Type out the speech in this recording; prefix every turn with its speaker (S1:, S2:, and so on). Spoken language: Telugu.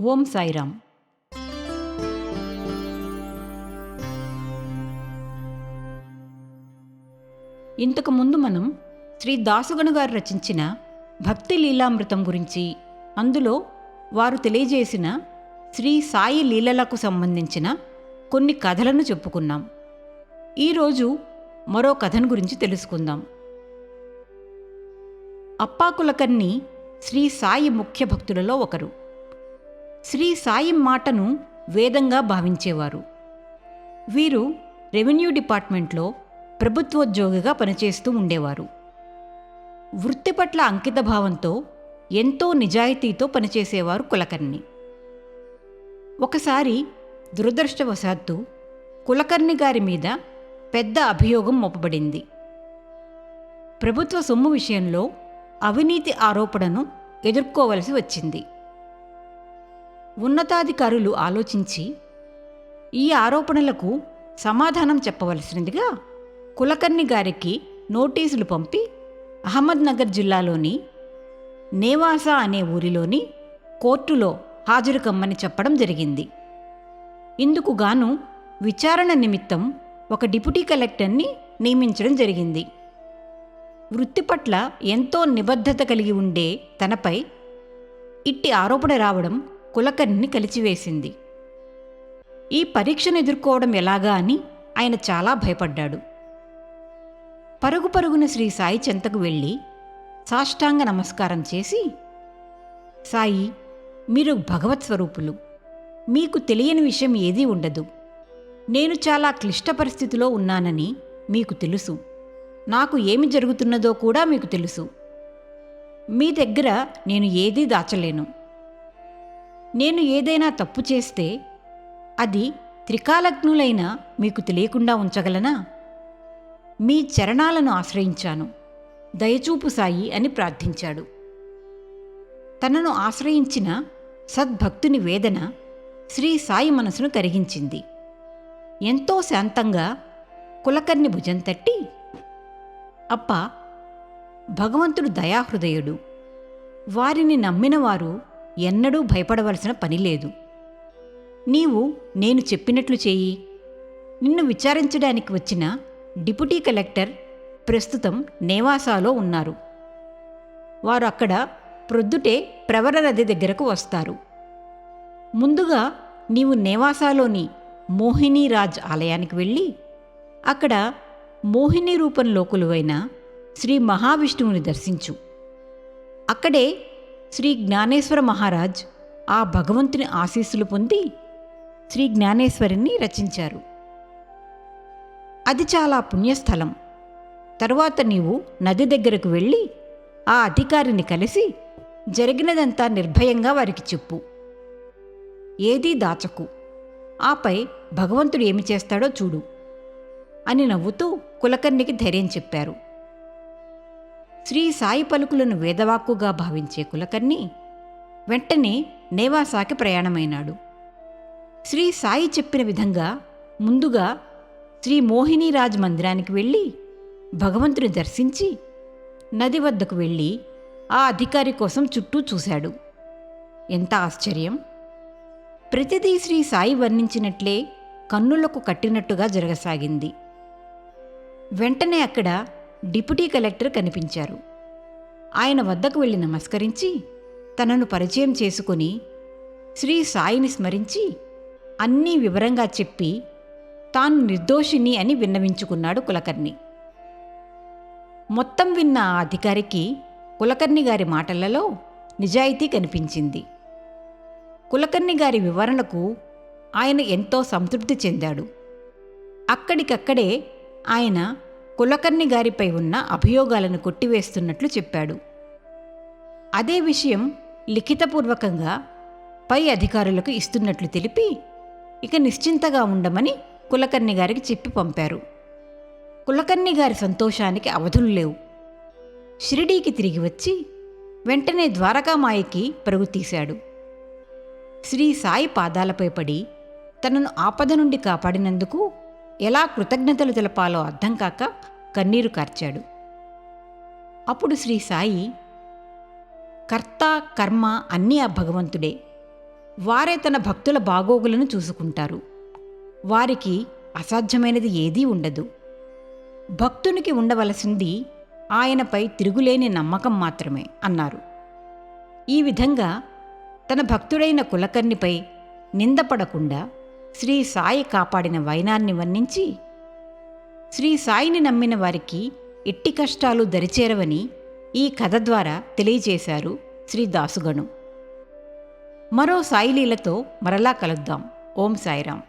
S1: ఓం సాయిరామ్ ఇంతకు ముందు మనం శ్రీ దాసుగను గారు రచించిన భక్తి లీలామృతం గురించి అందులో వారు తెలియజేసిన శ్రీ సాయి లీలలకు సంబంధించిన కొన్ని కథలను చెప్పుకున్నాం. ఈరోజు మరో కథను గురించి తెలుసుకుందాం. అప్పాకులకన్ని శ్రీ సాయి ముఖ్య భక్తులలో ఒకరు. శ్రీ సాయి మాటను వేదంగా భావించేవారు. వీరు రెవెన్యూ డిపార్ట్మెంట్లో ప్రభుత్వోద్యోగిగా పనిచేస్తూ ఉండేవారు. వృత్తి పట్ల అంకితభావంతో ఎంతో నిజాయితీతో పనిచేసేవారు కులకర్ణి. ఒకసారి దురదృష్టవశాత్తు కులకర్ణి గారి మీద పెద్ద అభియోగం మోపబడింది. ప్రభుత్వ సొమ్ము విషయంలో అవినీతి ఆరోపణను ఎదుర్కోవలసి వచ్చింది. ఉన్నతాధికారులు ఆలోచించి ఈ ఆరోపణలకు సమాధానం చెప్పవలసినదిగా కులకర్ణి గారికి నోటీసులు పంపి అహ్మద్నగర్ జిల్లాలోని నేవాసా అనే ఊరిలోని కోర్టులో హాజరు కమ్మని చెప్పడం జరిగింది. ఇందుకు గాను విచారణ నిమిత్తం ఒక డిప్యూటీ కలెక్టర్ని నియమించడం జరిగింది. వృత్తి పట్ల ఎంతో నిబద్ధత కలిగి ఉండే తనపై ఇట్టి ఆరోపణ రావడం కులకర్ణిని కలిచివేసింది. ఈ పరీక్షను ఎదుర్కోవడం ఎలాగా అని ఆయన చాలా భయపడ్డాడు. పరుగు పరుగున శ్రీ సాయి చెంతకు వెళ్ళి సాష్టాంగ నమస్కారం చేసి సాయి మీరు భగవత్ స్వరూపులు. మీకు తెలియని విషయం ఏదీ ఉండదు. నేను చాలా క్లిష్ట పరిస్థితిలో ఉన్నానని మీకు తెలుసు. నాకు ఏమి జరుగుతున్నదో కూడా మీకు తెలుసు. మీ దగ్గర నేను ఏదీ దాచలేను. నేను ఏదైనా తప్పు చేస్తే అది త్రికాలజ్ఞులైన మీకు తెలియకుండా ఉంచగలనా? మీ చరణాలను ఆశ్రయించాను. దయచూపు సాయి అని ప్రార్థించాడు. తనను ఆశ్రయించిన సద్భక్తుని వేదన శ్రీ సాయి మనసును కరిగించింది. ఎంతో శాంతంగా కులకర్ణి భుజం తట్టి అప్ప భగవంతుడు దయాహృదయుడు. వారిని నమ్మినవారు ఎన్నడూ భయపడవలసిన పని లేదు. నీవు నేను చెప్పినట్లు చేయి. నిన్ను విచారించడానికి వచ్చిన డిప్యూటీ కలెక్టర్ ప్రస్తుతం నేవాసాలో ఉన్నారు. వారు అక్కడ ప్రొద్దుటే ప్రవర నది దగ్గరకు వస్తారు. ముందుగా నీవు నేవాసాలోని మోహినీరాజ్ ఆలయానికి వెళ్ళి అక్కడ మోహిని రూపంలో కొలువైన శ్రీ మహావిష్ణువుని దర్శించు. అక్కడే శ్రీ జ్ఞానేశ్వర మహారాజ్ ఆ భగవంతుని ఆశీస్సులు పొంది శ్రీ జ్ఞానేశ్వరిని రచించారు. అది చాలా పుణ్యస్థలం. తరువాత నీవు నది దగ్గరకు వెళ్ళి ఆ అధికారిని కలిసి జరిగినదంతా నిర్భయంగా వారికి చెప్పు. ఏదీ దాచకు. ఆపై భగవంతుడు ఏమి చేస్తాడో చూడు అని నవ్వుతూ కులకర్ణికి ధైర్యం చెప్పారు. శ్రీ సాయి పలుకులను వేదవాక్కుగా భావించే కులకర్ణి వెంటనే నేవాసాకి ప్రయాణమైనాడు. శ్రీ సాయి చెప్పిన విధంగా ముందుగా శ్రీ మోహినీరాజ్ మందిరానికి వెళ్ళి భగవంతుని దర్శించి నది వద్దకు వెళ్ళి ఆ అధికారి కోసం చుట్టూ చూశాడు. ఎంత ఆశ్చర్యం! ప్రతిదీ శ్రీ సాయి వర్ణించినట్లే కన్నులకు కట్టినట్టుగా జరగసాగింది. వెంటనే అక్కడ డిప్యూటీ కలెక్టర్ కనిపించారు. ఆయన వద్దకు వెళ్ళి నమస్కరించి తనను పరిచయం చేసుకుని శ్రీ సాయిని స్మరించి అన్నీ వివరంగా చెప్పి తాను నిర్దోషిని అని విన్నవించుకున్నాడు కులకర్ణి. మొత్తం విన్న ఆ అధికారికి కులకర్ణి గారి మాటలలో నిజాయితీ కనిపించింది. కులకర్ణి గారి వివరణకు ఆయన ఎంతో సంతృప్తి చెందాడు. అక్కడికక్కడే ఆయన కులకర్ణి గారిపై ఉన్న అభియోగాలను కొట్టివేస్తున్నట్లు చెప్పాడు. అదే విషయం లిఖితపూర్వకంగా పై అధికారులకు ఇస్తున్నట్లు తెలిపి ఇక నిశ్చింతగా ఉండమని కులకర్ణి గారికి చెప్పి పంపారు. కులకర్ణి గారి సంతోషానికి అవధులు లేవు. షిరిడీకి తిరిగి వచ్చి వెంటనే ద్వారకామాయకి పరుగు తీశాడు. శ్రీ సాయి పాదాలపై పడి తనను ఆపద నుండి కాపాడినందుకు ఎలా కృతజ్ఞతలు తెలపాలో అర్థం కాక కన్నీరు కార్చాడు. అప్పుడు శ్రీ సాయి కర్త కర్మ అన్నీ ఆ భగవంతుడే. వారే తన భక్తుల బాగోగులను చూసుకుంటారు. వారికి అసాధ్యమైనది ఏదీ ఉండదు. భక్తునికి ఉండవలసింది ఆయనపై తిరుగులేని నమ్మకం మాత్రమే అన్నారు. ఈ విధంగా తన భక్తుడైన కులకర్ణిపై నిందపడకుండా శ్రీ సాయి కాపాడిన వైనాన్ని వర్ణించి శ్రీ సాయిని నమ్మిన వారికి ఎట్టి కష్టాలు దరిచేరవని ఈ కథ ద్వారా తెలియజేశారు శ్రీ దాసుగణు. మరో సాయిలీలతో మరలా కలుద్దాం. ఓం సాయిరాం